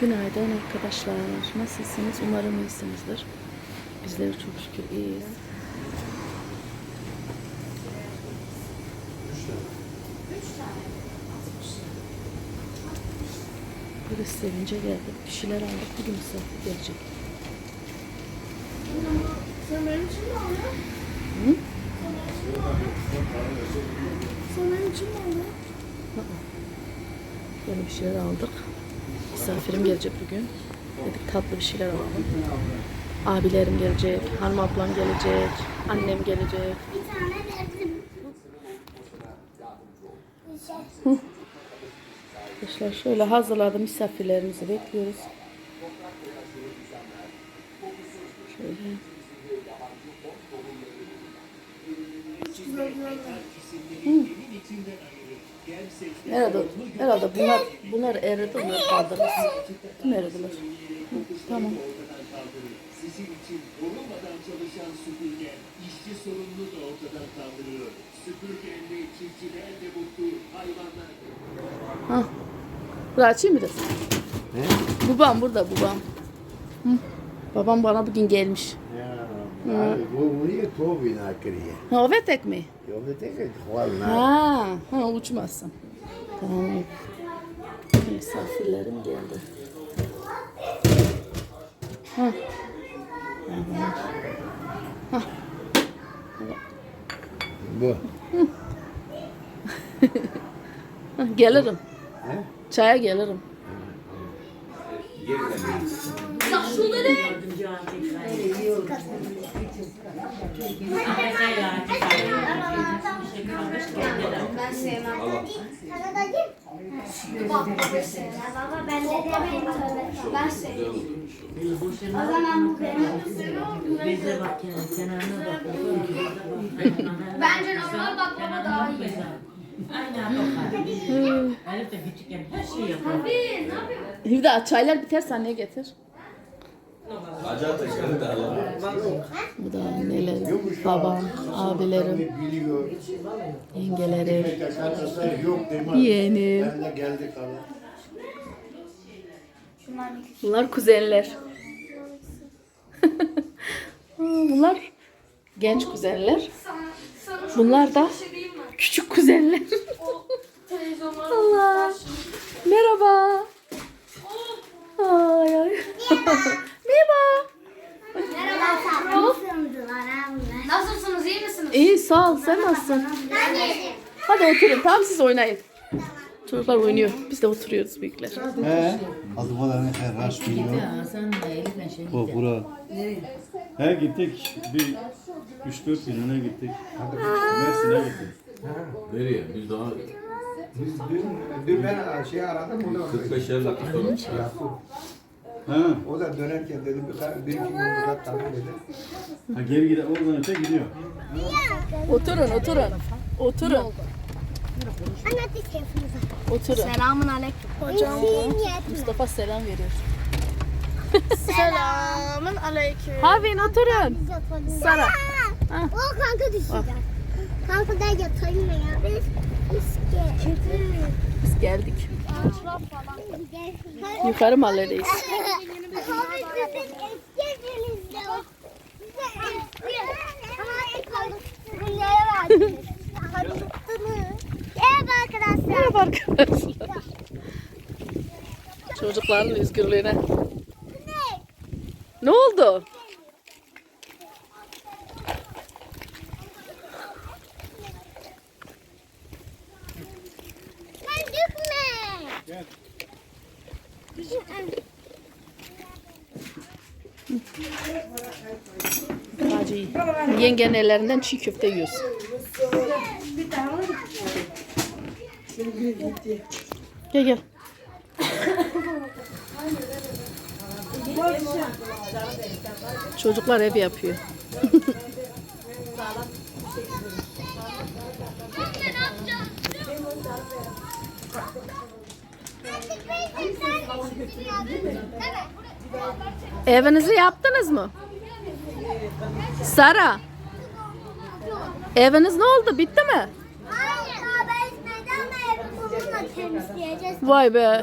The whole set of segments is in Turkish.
Günaydın arkadaşlar. Nasılsınız? Umarım iyisinizdir. Bizler çok şükür iyiyiz. Burası sevince geldik. Bir şeyler aldık. Bugün misafir gelecek. Sen benim için mi aldın? Hı? Sen benim için mi aldın? Böyle bir şeyler aldık. Misafirim gelecek bugün. Dedik tatlı bir şeyler alalım. Abilerim gelecek, hanım ablam gelecek, annem gelecek. Bir Arkadaşlar şöyle hazırladım misafirlerimizi bekliyoruz. Şöyle. Herhalde, herhalde bunlar, bunlar eridi, bunlar kaldırırız. Kim eridiler? Tamam. Sizin için yorulmadan çalışan süpürge, işçi sorununu da ortadan kaldırıyor. Süpürgeyle çiftçiler de mutlu, hayvanlar da. Hah. Burayı açayım mı da? Ne? Babam burada babam. Hı. Babam bana bugün gelmiş. Ja, bu buraya tuğ bina kırıyor. Ha o vetek mi? Da tek kovalna. Ha, ha uçmasın. Tamam. Misafirlerim geldi. Ha. Bu. ha, Gelirim. He? Çaya gelirim. Ben sevmem. Sana da değil. Baba baba ben de tövbe. Ben seviyorum. O zaman bu benim. Bize bak yani kenarına bak. Bence normal baklava daha iyi. Aynen bakar. Elif de küçükken her şeyi yapar. Hivda çaylar biterse anneye getir. Bu da annelerim, babam, abilerim, yengelerim, yeğenim. Bunlar kuzenler. Bunlar genç kuzenler. Bunlar da küçük kuzenler. Allah. Merhaba. Ay ay. Merhaba. Merhaba. Nasılsınız iyi misiniz? İyi sağ ol. Sen nasılsın? Ben yedim. Hadi oturun. Tamam siz oynayın. Çocuklar oynuyor. Biz de oturuyoruz büyükler. He? Az bu da ne kadar raş şey. O bura. He gittik. Bir 3-4 gününe gittik. Mersin'e gittik. Nereye? Biz daha Biz dün, dün ben şey aradım, o da 45-50 dakika sonra. Ha, O da dönerken dedi, bir, bir iki gün burada kalın dedi. ha geri gide oradan öte gidiyor. Oturun oturun. Oturun. Anne Oturun. Selamun aleyküm. Hocam. Mustafa selam veriyor. Selamun aleyküm. Havin oturun. Sara. Ha. O kanka düşecek. Kanka da yatayım mı ya? Biz biz gel. Biz geldik. Gel. Yukarı mahalledeyiz. Abi sizin eski evinizde o. Bize eski. Ama kaldı. Bunlara verdiniz. Karıştınız. Merhaba arkadaşlar. Merhaba arkadaşlar. Çocukların üzgünlüğüne. Ne oldu? Hacı ellerinden çiğ köfte yiyoruz. Gel gel. Çocuklar ev yapıyor. Evinizi yaptınız mı? Sara. Eviniz ne oldu? Bitti mi? Hayır, daha ben neden evi bununla temizleyeceğiz? Vay be.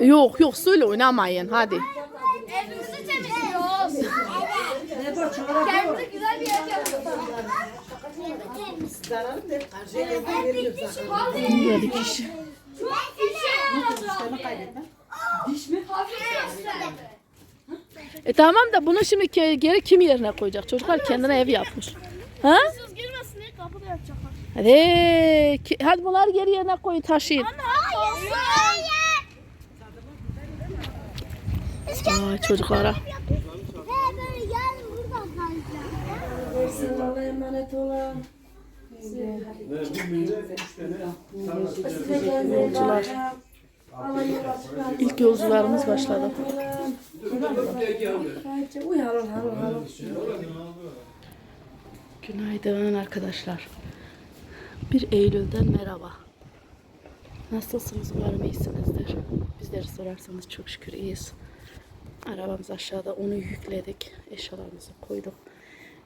Yok yok söyle oynamayın hadi. Evimizi temizliyoruz. Kendimize güzel bir ev yapıyoruz. Böyle dikiş. E tamam da bunu şimdi geri kim yerine koyacak? Çocuklar kendine ev yapmış. Ha? Diye kapıda yapacaklar. Hadi, ki- hadi bunları geri yerine koyun taşıyın. Hayır. Vay çocuklara. böyle. Allah'a emanet. Yolcular. İlk yolcularımız başladı. Uyalım, halım, halım. Günaydın arkadaşlar. 1 Eylül'den merhaba. Nasılsınız? Umarım iyisinizdir. Bizleri sorarsanız çok şükür iyiyiz. Arabamız aşağıda onu yükledik. Eşyalarımızı koyduk.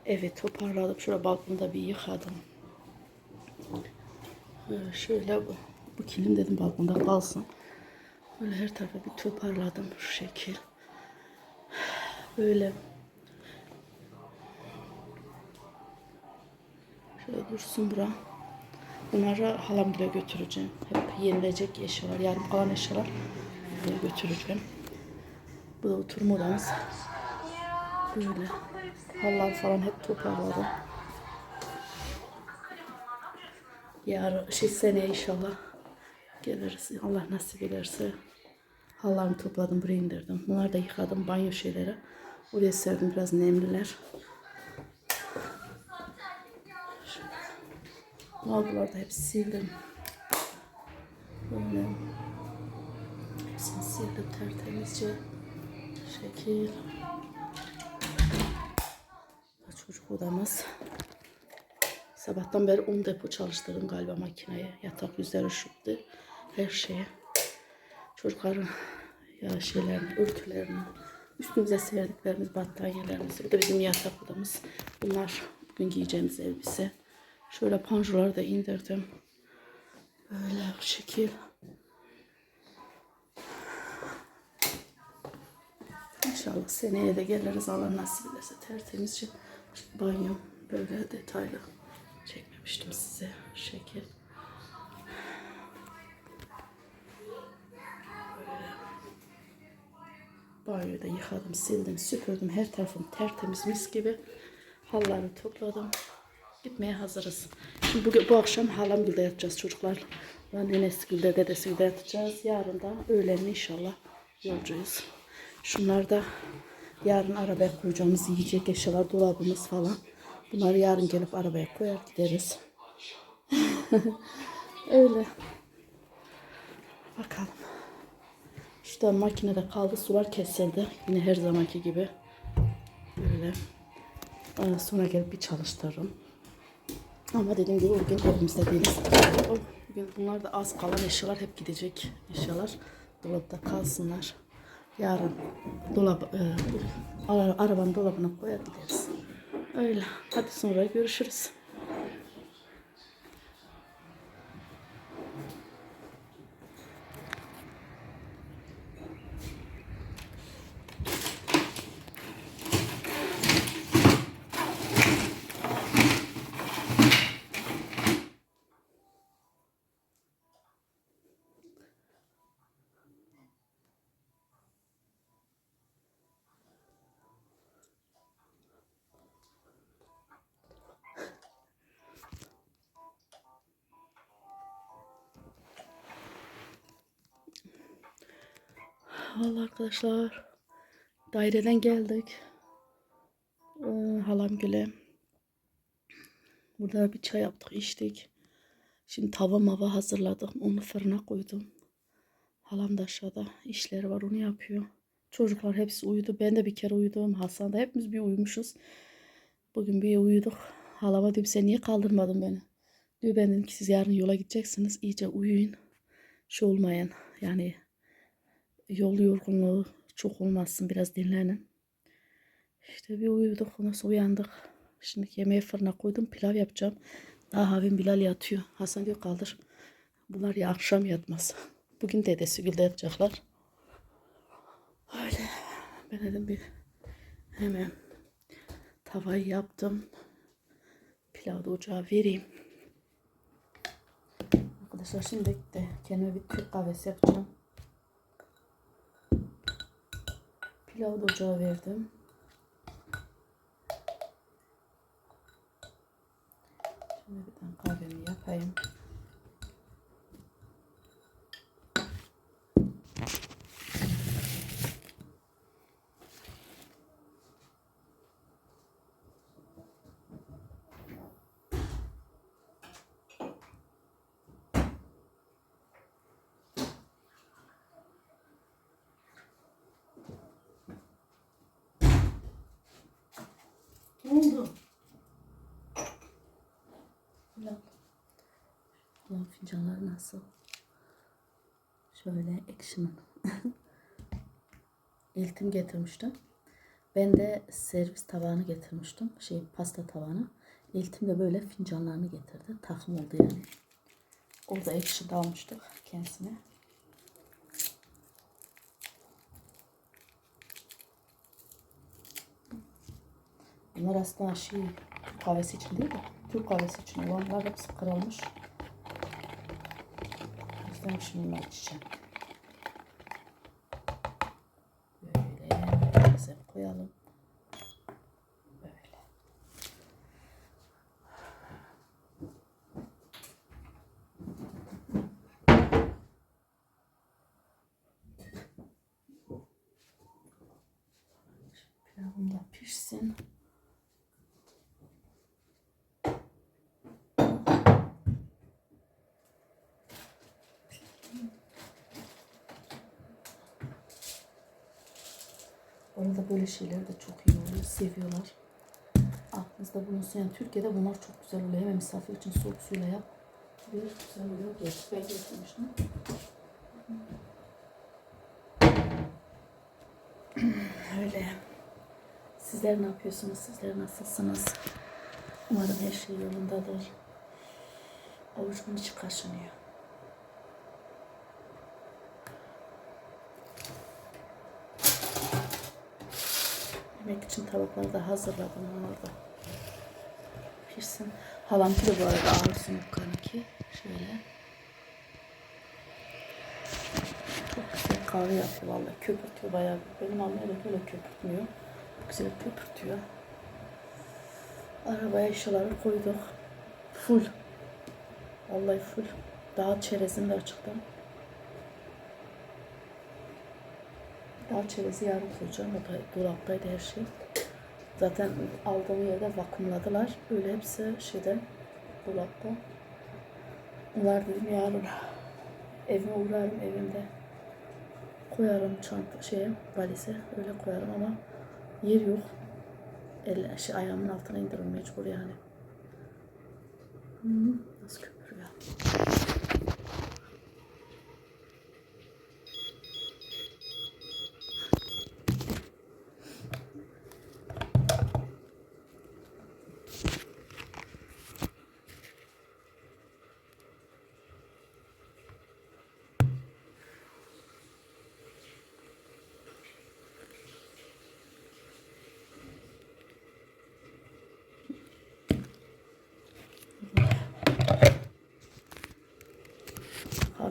Evi toparladık. Şurada balkonda bir yıkadım. Şöyle bu, bu kilim dedim balkonda kalsın. Böyle her tarafa bir toparladım şu şekil. Böyle Şöyle dursun bura. Bunları halam bile götüreceğim. Hep yenilecek eşyalar. Yarım kalan eşyalar buraya götüreceğim. Bu da oturma odamız. Böyle. Halılar falan hep toparladım. Yarın şey seneye inşallah geliriz. Allah nasip ederse. Halılarımı topladım buraya indirdim. Bunları da yıkadım banyo şeyleri. Oraya serdim biraz nemliler. Lavboları da hep sildim. Böyle. Hepsini sildim tertemizce. Şekil. Çocuk odamız. Sabahtan beri 10 depo çalıştırdım galiba makineye. Yatak yüzleri üşüttü. Her şeye. Çocukların ya şeylerini, örtülerini, üstümüze serdiklerimiz, battaniyelerimiz. Bu da bizim yatak odamız. Bunlar bugün giyeceğimiz elbise. Şöyle panjurları da indirdim. Böyle şekil. İnşallah seneye de geliriz Allah nasip ederse tertemizce banyo böyle detaylı çekmemiştim size şekil. Banyoyu da yıkadım, sildim, süpürdüm. Her tarafım tertemiz mis gibi. Halları topladım. Gitmeye hazırız. Şimdi bugün, bu akşam halam gülde yatacağız çocuklar. Ben nenesi gülde, dedesi gülde yatacağız. Yarın da öğlen inşallah yolcuyuz. Şunlar da yarın arabaya koyacağımız yiyecek eşyalar, dolabımız falan. Bunları yarın gelip arabaya koyar gideriz. Öyle. Bakalım. İşte makinede kaldı. Sular kesildi. Yine her zamanki gibi. Böyle. Sonra gelip bir çalıştırırım. Ama dediğim gibi bugün evimizde değiliz. Bugün bunlar da az kalan eşyalar hep gidecek eşyalar. Dolapta kalsınlar. Yarın dolap, e, ara- arabanın dolabına koyar gideriz. Öyle. Hadi sonra görüşürüz. Vallahi arkadaşlar daireden geldik. Ee, halam güle. Burada bir çay yaptık içtik. Şimdi tava mava hazırladım. Onu fırına koydum. Halam da aşağıda işleri var onu yapıyor. Çocuklar hepsi uyudu. Ben de bir kere uyudum. Hasan da hepimiz bir uyumuşuz. Bugün bir uyuduk. Halama dedim sen niye kaldırmadın beni? Diyor ben dedim ki siz yarın yola gideceksiniz. İyice uyuyun. Şu olmayın. Yani yol yorgunluğu çok olmasın biraz dinlenin. İşte bir uyuduk ondan sonra uyandık. Şimdi yemeği fırına koydum pilav yapacağım. Daha Havim Bilal yatıyor. Hasan diyor kaldır. Bunlar ya akşam yatmaz. Bugün dedesi Gül'de yatacaklar. Öyle. Ben dedim bir hemen tavayı yaptım. Pilavı da ocağa vereyim. Arkadaşlar şimdi de kendime bir Türk kahvesi yapacağım. Pilavı da ocağa verdim. Şimdi bir tane kahvemi yapayım. Ne oldu? Pilav. Fincanları nasıl? Şöyle action. İltim getirmiştim. Ben de servis tabağını getirmiştim. Şey pasta tabağını. İltim de böyle fincanlarını getirdi. Takım oldu yani. Orada action almıştık kendisine. Bunlar aslında şey kahvesi için değil de Türk kahvesi için olanlar hepsi kırılmış. Yüzden şimdi içeceğim. Böyle koyalım. Böyle. Pilavım da pişsin. Orada böyle şeyler de çok iyi oluyor. Seviyorlar. Aklınızda bulunsun. Yani Türkiye'de bunlar çok güzel oluyor. Hemen misafir için soğuk suyla yap. Bir güzel oluyor. Geç. Ben getirmiştim. Öyle. Sizler ne yapıyorsunuz? Sizler nasılsınız? Umarım her şey yolundadır. Avucumun içi kaşınıyor. Yemek için tabakları da hazırladım orada. Pişsin. Halamki de bu arada ağırsın yukarıki. Şöyle. Çok güzel kahve yapıyor vallahi. Köpürtüyor bayağı. Benim annem öyle böyle köpürtmüyor. Güzel köpürtüyor. Arabaya eşyaları koyduk. Full. Vallahi full. Daha çerezim de açıkta. Daha çerezi yarın koyacağım. O da dolaptaydı her şey. Zaten aldığım yerde vakumladılar. Öyle hepsi şeyde dolapta. Bunlar dedim yarın evime uğrarım evimde. Koyarım çanta şeye valize öyle koyarım ama yer yok. El, şey, ayağımın altına indiririm mecbur yani. Hı, nasıl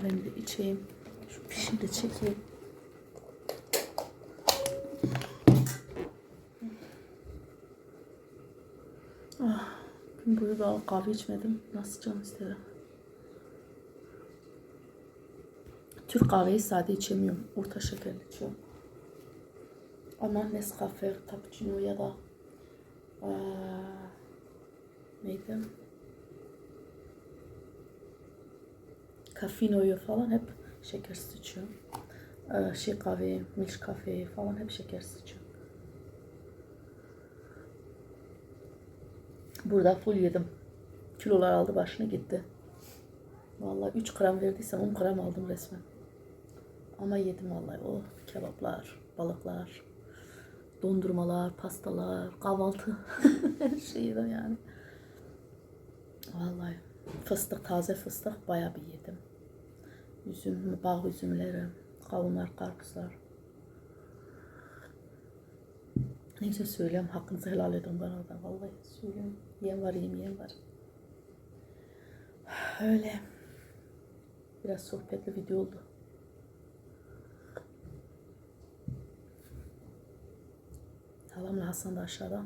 Kahvemi de içeyim. Şu pişini de çekeyim. Ah, gün boyu da kahve içmedim. Nasıl canım istedi. Türk kahveyi sade içemiyorum. Orta şekerli içiyorum. Ama Nescafe, cappuccino ya da eee, neydi? Kafinoyu falan hep şekersiz içiyorum. Ee, şey kahve, milk kahve falan hep şekersiz içiyorum. Burada full yedim. Kilolar aldı başını gitti. Vallahi 3 gram verdiysem 10 gram aldım resmen. Ama yedim vallahi. O kebaplar, balıklar, dondurmalar, pastalar, kahvaltı. Her şeyi yani. Vallahi fıstık, taze fıstık bayağı bir yedim. Üzüm, bağ üzümleri, kavunlar, karpuzlar. Neyse söylüyorum. Hakkınızı helal edin bana da. Vallahi söylüyorum. Yem var yemeyen var. Öyle. Biraz sohbetli video oldu. Halamla Hasan da aşağıda.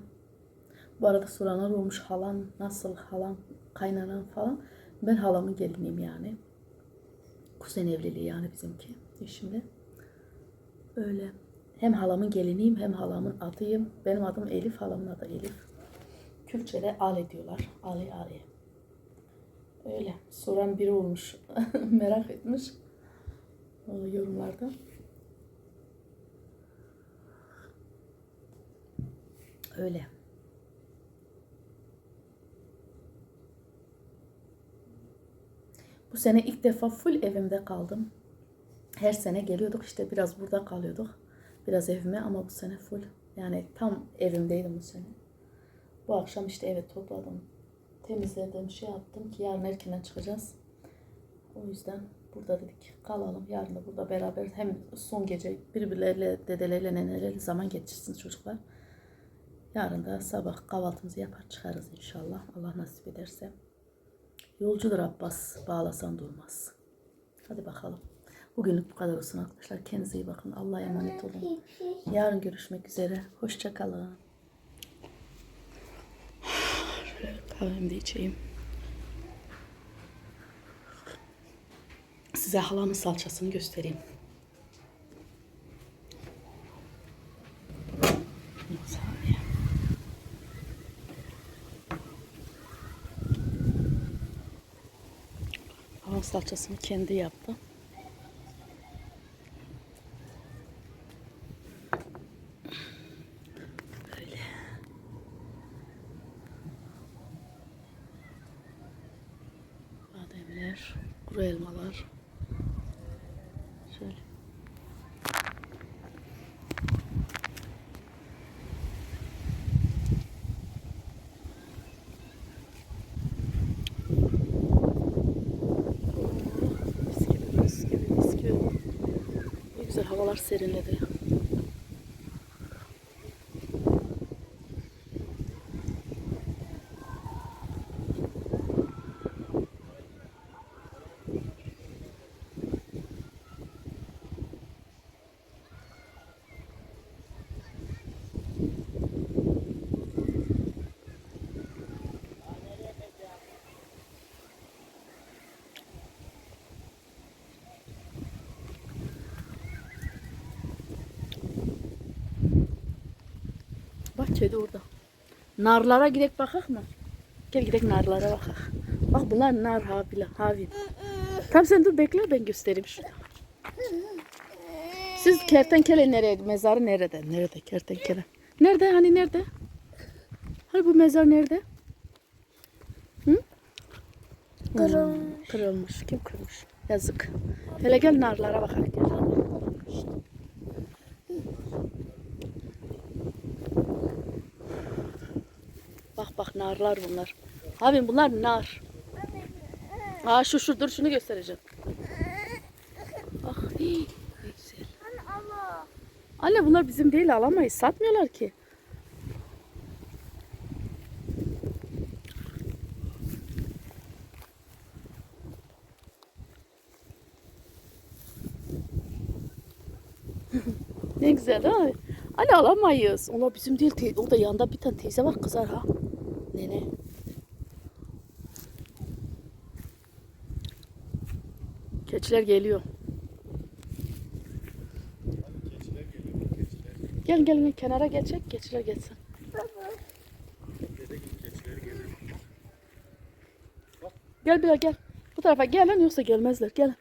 Bu arada soranlar olmuş halan nasıl halan kaynanan falan. Ben halamın geliniyim yani. Kuzen evliliği yani bizimki eşimle. Öyle. Hem halamın geliniyim hem halamın adıyım. Benim adım Elif, halamın adı Elif. Kürtçe'de Ale diyorlar. Ali Ali. Öyle. Soran biri olmuş. Merak etmiş. O yorumlarda. Öyle. Bu sene ilk defa full evimde kaldım. Her sene geliyorduk işte biraz burada kalıyorduk. Biraz evime ama bu sene full. Yani tam evimdeydim bu sene. Bu akşam işte evi topladım. Temizledim, şey yaptım ki yarın erkenden çıkacağız. O yüzden burada dedik kalalım. Yarın da burada beraber hem son gece birbirleriyle, dedeleriyle, neneleriyle zaman geçirsin çocuklar. Yarın da sabah kahvaltımızı yapar çıkarız inşallah. Allah nasip ederse. Yolcudur Abbas, bağlasan durmaz. Hadi bakalım. Bugünlük bu kadar olsun arkadaşlar. Kendinize iyi bakın. Allah'a emanet olun. Yarın görüşmek üzere. Hoşçakalın. Kahvemi de içeyim. Size halamın salçasını göstereyim. Bir saniye. Halam salçasını kendi yaptı. വരുന്നത് kedi orada. Narlara gidek bakak mı? Gel gidek narlara bakak. Bak bunlar nar havile, havin. Tamam sen dur bekle ben göstereyim şunu. Siz kertenkele nerede? Mezarı nerede? Nerede kertenkele? Nerede? Hani nerede? Hani bu mezar nerede? Hı? Kırılmış. Kırılmış. Kim kırmış? Yazık. Hele gel narlara bakak gel. Narlar bunlar. Abi bunlar nar. Aa şu şu dur şunu göstereceğim. Bak hii, ne güzel. Anne bunlar bizim değil alamayız. Satmıyorlar ki. ne güzel ha. Anne alamayız. Onlar bizim değil. Te- Orada yanında bir tane teyze var kızar ha. Nene. Keçiler geliyor. Gel gel gel, kenara geçecek. Keçiler geçsin. Gel bir gel. Bu tarafa gel lan yoksa gelmezler. Gel.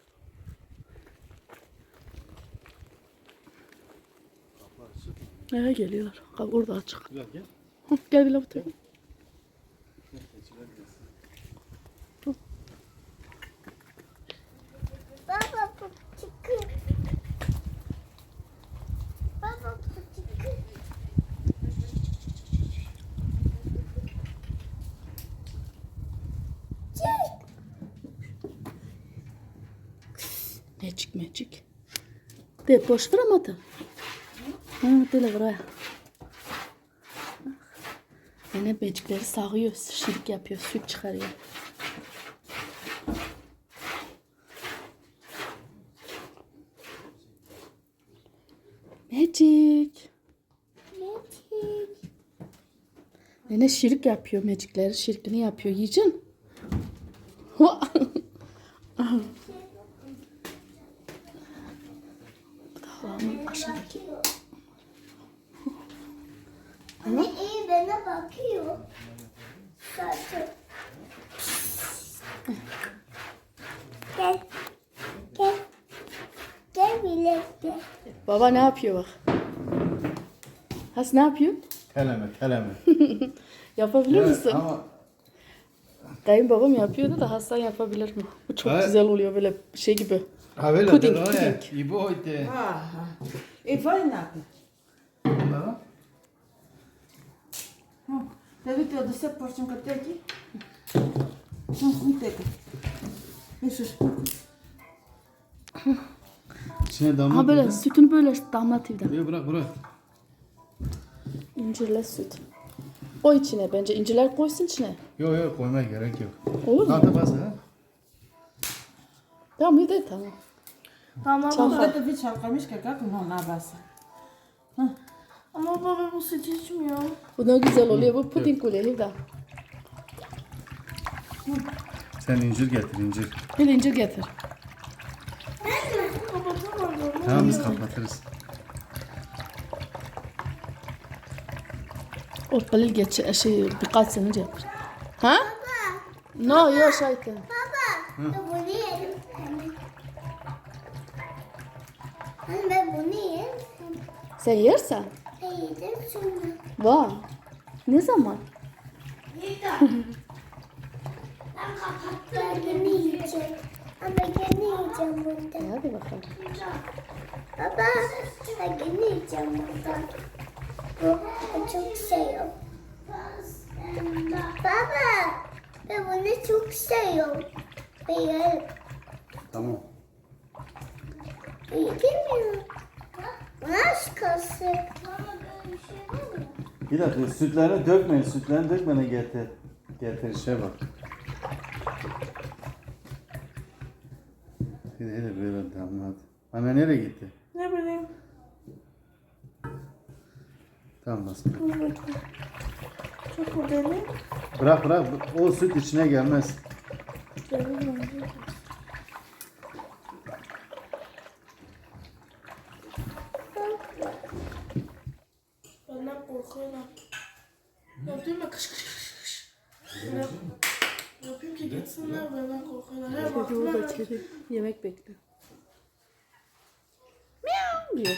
Evet geliyorlar. Orada açık. Gel. Hı, Gel bir bu tarafa. Baba bu çıkın. Baba bu çıkın. Magic magic. De boş ver ama da. Ha, de la buraya. Nene becikleri sağıyor, şirik yapıyor, süt çıkarıyor. Magic. Nene şirik yapıyor mecikleri. Şirkini yapıyor. Yiyeceksin. Hua! Bu da halamın aşağıdaki. Anne iyi bana bakıyor. Zaten. Gel. Gel. Gel birlikte. Baba ne yapıyor bak. Has ne yapıyor? Keleme, keleme. Yapabilir misin? Ama Kayınbabam yapıyordu da Hasan yapabilir mi? Bu çok Evet. güzel oluyor böyle şey gibi. ha böyle Puding, de puding. I bojte. Aha. E fajnate. Da vidite da se počnem kad teki. Hm, teka. Misliš? İçine Ha damla. böyle sütünü böyle damlatıyor da. Yok bırak bırak. İncirle süt. O içine bence incirler koysun içine. Yok yok koymaya gerek yok. Olur mu? Hadi bas ha. Tamam iyi de tamam. Ama Çalka. bu da bir çalkamışka kako no nabasa. Ama baba bu süt içmiyor. Bu ne güzel oluyor. Bu puding oluyor Hilda. Sen incir getir incir. Bir incir getir. Tamam biz kapatırız. O qalil geç şey birkaç sene önce yapmış. Ha? No, yok şeytan. Baba. Ben bunu yerim. Ben bunu yerim. Sen yersen. Ben yedim sonra. Vay. Ne zaman? Ben kapattım. Ben yiyeceğim. Ama gene yiyeceğim burada. E, Hadi bakalım. Baba. Ben gene yiyeceğim burada. Bu çok seviyorum. Baba. Ben bunu çok seviyorum. Ben yerim. Tamam. Yedim ya. Nasıl kalsın? Bir dakika sütlerini dökmeyin. Sütlerini dökmeden getir. Getir şey bak. Hele böyle damlat. Anne nereye gitti? Ne bileyim. Tamam bas. Çok güzel. Bırak bırak. O süt içine gelmez. Benden korkuyorlar. Yapayım mı kış kış kış kış. Yap- Yapayım ki gitsinler benden korkuyorlar. Her orada kedi. Yemek bekliyor. Miau diyor.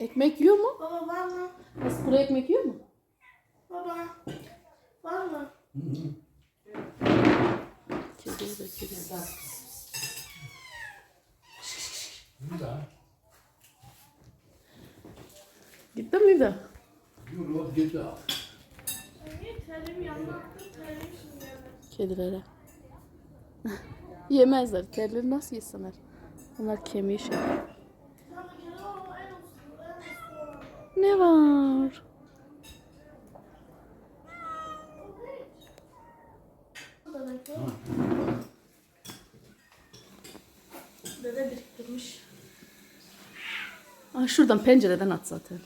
Ekmek yiyor mu? Baba var mı? Nasıl kuru ekmek yiyor mu? Baba. Var mı? Kedi orada kedi. Gittin mi de? Terim yanmaktı. Terim şimdi. Kedilere. Yemezler. Kedileri nasıl yesinler? Onlar kemiği şey. Baba kedi o en uslu. En uslu olan. Ne var? Dede biriktirmiş. Aa, şuradan pencereden at zaten.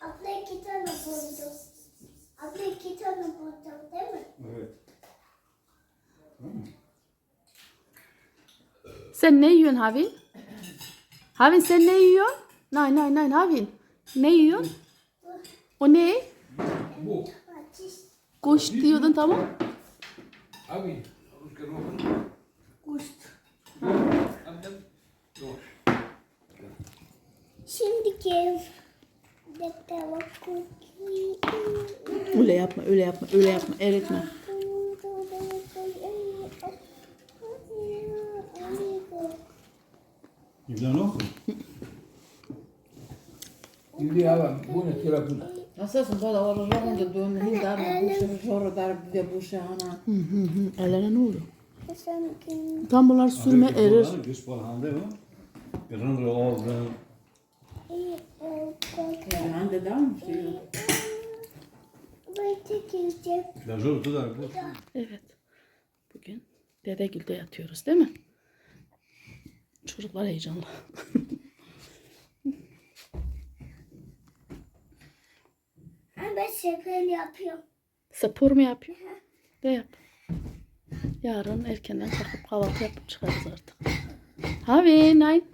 Abla iki tane buldum. Abla iki tane buldum değil mi? Evet. Sen ne yiyorsun Havin? Havin sen ne yiyorsun? Nein nein nein Havin. Ne yiyorsun? O ne? Ateş. Kuş diyordun tamam. Şimdi gel. Bekle bak. Öyle yapma öyle yapma öyle yapma eritme. İblan oku. A sad sam tada ovo žorom da donem, da mi buše žoro, da da buše ona. Hı hı hı. Ellerine ne kim? Tam bunlar sürme erir. Güç balhandı o. Rın oldu. Ben de daha mı şey yok? La jour da bu. Evet. Bugün Dedegül'de yatıyoruz değil mi? Çocuklar heyecanlı. Ben şeker yapıyorum. Spor mu yapıyor? De yap. Yarın erkenden kalkıp kahvaltı yapıp çıkarız artık. Have nein.